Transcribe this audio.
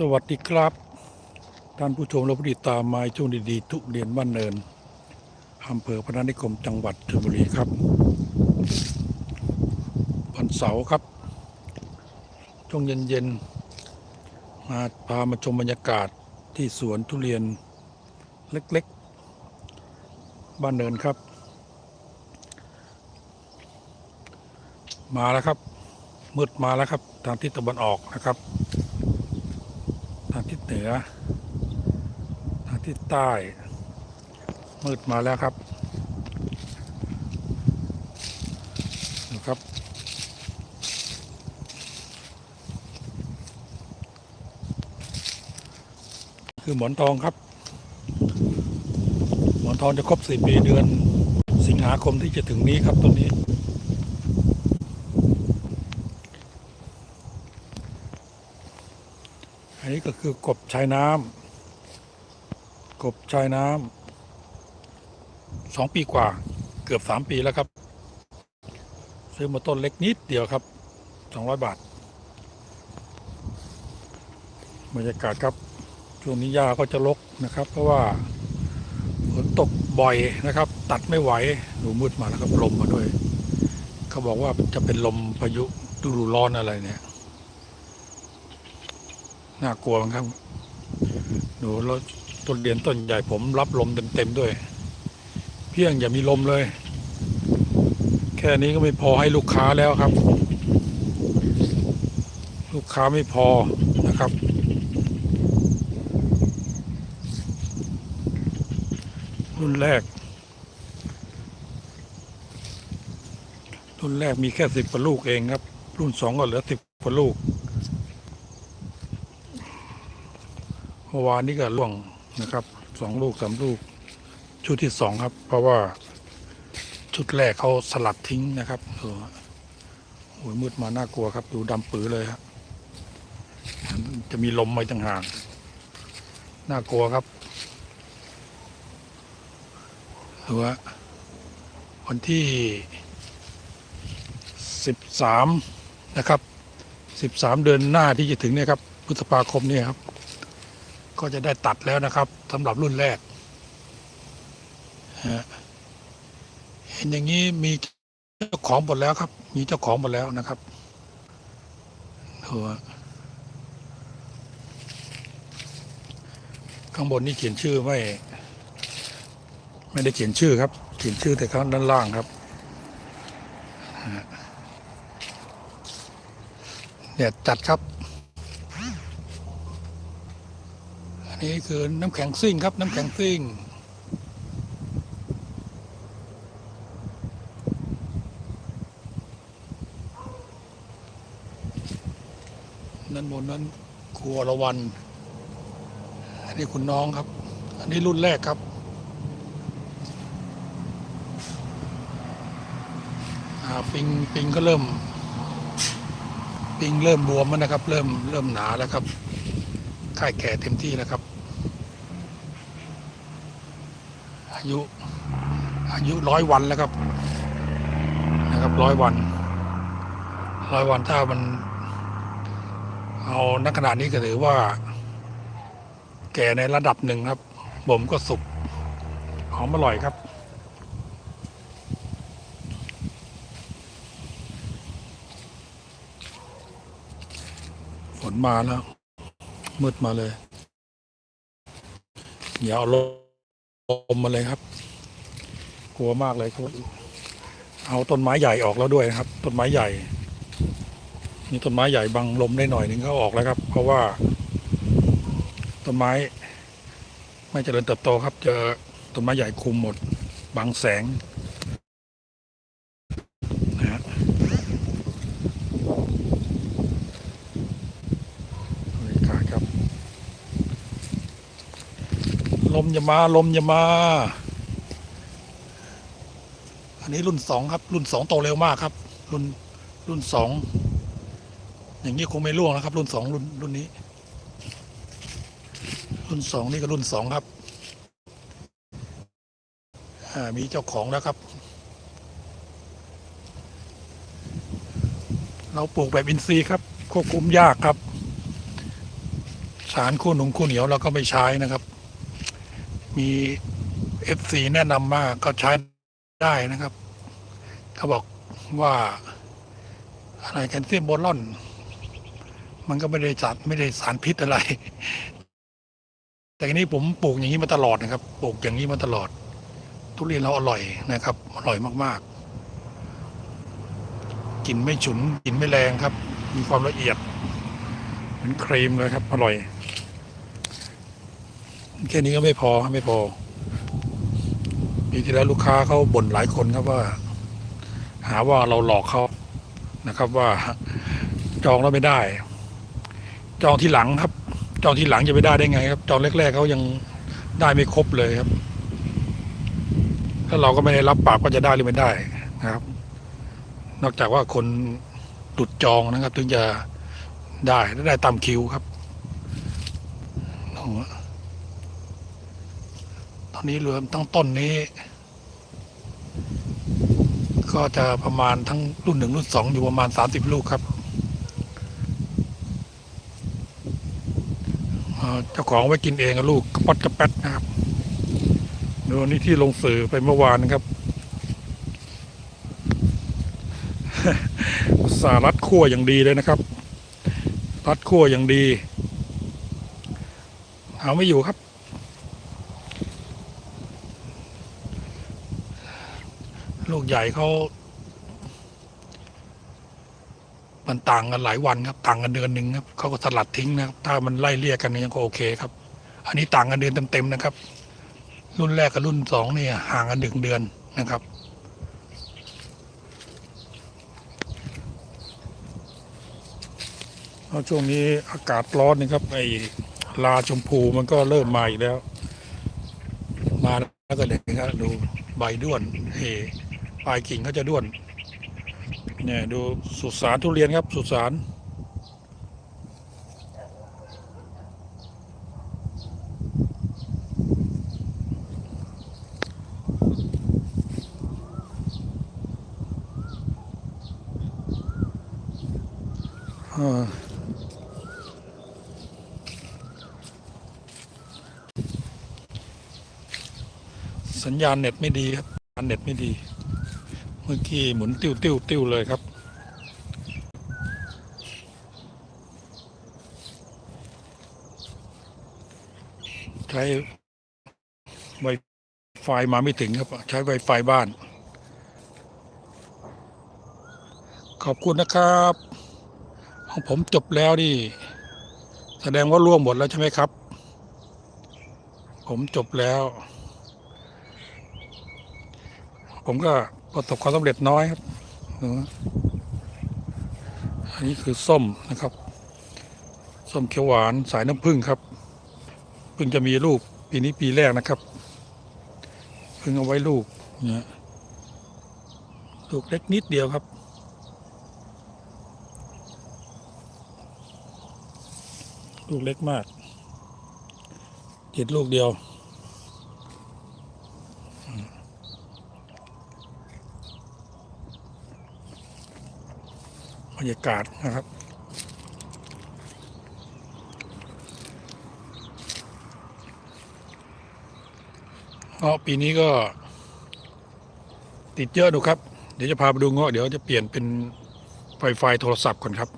สวัสดีครับ ท่านผู้ชมและผู้ติดตามมาช่วงดีๆทุเรียนบ้านเนินอำเภอพนัสนิคมจังหวัดชลบุรีครับ วันเสาร์ครับ ช่วงเย็นๆมาพามาชมบรรยากาศที่สวนทุเรียนเล็กๆ บ้านเนินครับ มาแล้วครับมืดมาแล้วครับ ทางทิศตะวันออกนะครับ เหนือ ทางทิศใต้ มืดมาแล้วครับนะครับ คือหมอนทองครับ หมอนทองจะครบสี่ปีเดือน สิงหาคมที่จะถึงนี้ครับต้นนี้ อันนี้ก็คือกบชายน้ำกบชายน้ำสองปีกว่าเกือบสามปีแล้วครับ ซื้อมาต้นเล็กนิดเดียวครับสองร้อยบาทบรรยากาศครับช่วงนี้หญ้าก็จะรกนะครับ เพราะว่าฝนตกบ่อยนะครับ ตัดไม่ไหวดูมืดมาแล้วครับลมมาด้วย เขาบอกว่าจะเป็นลมพายุฤดูร้อนอะไรเนี่ย น่ากลัวมั้งครับหนูรถต้นเรียนต้นใหญ่ผมรับลมเต็มๆด้วย เพียงอย่ามีลมเลย แค่นี้ก็ไม่พอให้ลูกค้าแล้วครับ ลูกค้าไม่พอนะครับ รุ่นแรก รุ่นแรกมีแค่สิบกว่าลูกเองครับ รุ่นสองก็เหลือสิบกว่าลูก มื่อวานนี้ก็ล่วงนะครับสองลูกสามลูก ชุดที่สองครับ เพราะว่าชุดแรกเขาสลัดทิ้งนะครับโอ้โหมืดมาน่ากลัวครับ ดูดำปื้อเลยครับจะมีลมไหมต่างหากน่ากลัวครับหรือว่าวันที่สิบสามนะครับสิบสามเดือนหน้าที่จะถึงเนี่ยครับพฤษภาคมเนี่ยครับ ก็จะได้ตัดแล้วนะครับสำหรับรุ่นแรก เห็นอย่างนี้มีเจ้าของหมดแล้วครับ มีเจ้าของหมดแล้วนะครับหัวข้างบนนี่เขียนชื่อไม่ ไม่ได้เขียนชื่อครับ เขียนชื่อแต่ข้างด้านล่างครับเนี่ยจัดครับ นนี้คือน้ำแข็งซิ่งครับ น้ำแข็งซิ่ง นั่นบนนั้นครัวละวัน อันนี้คุณน้องครับ อันนี้รุ่นแรกครับปิงปิงก็เริ่ม ปิงเริ่มบวมแล้วนะครับ เริ่มเริ่มหนาแล้วครับค่ายแก่เต็มที่แล้วครับ อายุอายุร้อยวันแล้วครับ นะครับร้อยวันร้อยวันถ้ามัน เอานักขนาดนี้ก็ถือว่า แก่ในระดับหนึ่งครับบ่มก็สุกหอมอร่อยครับฝนมาแล้วมืดมาเลยอย่าเอาล มมาเลยครับ กลัวมากเลยครับเอาต้นไม้ใหญ่ออกแล้วด้วยนะครับ ต้นไม้ใหญ่นี่ต้นไม้ใหญ่บังลมได้หน่อยหนึงก็ออกแล้วครับ เพราะว่า ต้นไม้ ไม่เจริญเติบโตครับ เจอต้นไม้ใหญ่คุมหมดบังแสงนะฮะบรรยากาศครับ ลมอย่ามาลมอย่ามา อันนี้รุ่นสองครับ รุ่นสองโตเร็วมากครับ รุ่นรุ่นสองอย่างนี้คงไม่ร่วงนะครับ รุ่นสองรุ่นรุ่นนี้ รุ่นสองนี่ก็รุ่นสองครับมีเจ้าของแล้วครับ เราปลูกแบบอินทรีย์ครับ ควบคุมยากครับ สารคู่หนุ่มคู่เหนียวเราก็ไม่ใช้นะครับ มีเอฟซีแนะนำมาก็ใช้ได้นะครับ เขาบอกว่า อะไรแคลเซียมโบรอน มันก็ไม่ได้จัดไม่ได้สารพิษอะไร แต่ทีนี้ผมปลูกอย่างนี้มาตลอดนะครับ ปลูกอย่างนี้มาตลอด ทุเรียนเราอร่อยนะครับ อร่อยมากๆกลิ่นไม่ฉุนกลิ่นไม่แรงครับ มีความละเอียดเหมือนครีมเลยครับ อร่อย แค่นี้ก็ไม่พอไม่พอปีที่แล้วลูกค้าเขาบ่นหลายคนครับว่า หาว่าเราหลอกเขานะครับว่าจองแล้วไม่ได้ จองที่หลังครับ จองที่หลังจะไปได้ได้ไง ครับ จองแรกๆเขายังได้ไม่ครบเลยครับแล้วเราก็ไม่ได้รับปากว่าจะได้หรือไม่ได้นะครับ นอกจากว่าคนตุดจองนะครับ ถึงจะได้ได้ตามคิวครับ นี้รวมทั้งต้นนี้ ก็จะประมาณทั้งรุ่นหนึ่งรุ่นสองอยู่ประมาณสามสิบลูกครับเจ้าของไว้กินเองกับลูกกระปัดกระแป๊ดนะครับดูนี่ที่ลงสื่อไปเมื่อวานนะครับสารัดขั้วอย่างดีเลยนะครับรัดขั้วอย่างดี เอาไม่อยู่ครับ ลูกใหญ่เขามันต่างกันหลายวันครับ ต่างกันเดือนหนึ่งครับเขาก็สลัดทิ้งนะครับ ถ้ามันไล่เลี่ยกันยังก็โอเคครับ อันนี้ต่างกันเดือนเต็มๆนะครับ รุ่นแรกกับรุ่นสองเนี่ยห่างกันหนึ่งเดือนนะครับเช่วงนี้อากาศร้อนนะครับไอ้ลาชมพูมันก็เริ่มมาอีกแล้ว มาแล้วก็เด็กนะครับดูใบด้วนเฮ ปลายกิ่งเขาจะด้วน เนี่ยดูสุสานทุเรียนครับ สุสานสัญญาณเน็ตไม่ดีครับสัญญาณเน็ตไม่ดี เมื่อกี้หมุนติ้วติ้วติ้วเลยครับ ใช้ไวไฟมาไม่ถึงครับ ใช้ไวไฟบ้าน ขอบคุณนะครับของผมจบแล้วนี่ แสดงว่าร่วงหมดแล้วใช่ไหมครับ ผมจบแล้ว ผมก็ ประสบความสำเร็จน้อยครับอันนี้คือส้มนะครับ ส้มเขียวหวานสายน้ำผึ้งครับเพิ่งจะมีลูกปีนี้ปีแรกนะครับเพิ่งเอาไว้ลูกเนี่ยลูกเล็กนิดเดียวครับลูกเล็กมากติดลูกเดียว รยากาศนะครับเงาะปีนี้ก็ ติดเยอะดูครับ เดี๋ยวจะพาไปดูเงาะเดี๋ยวจะเปลี่ยนเป็นไฟไฟโทรศัพท์ก่อนครับ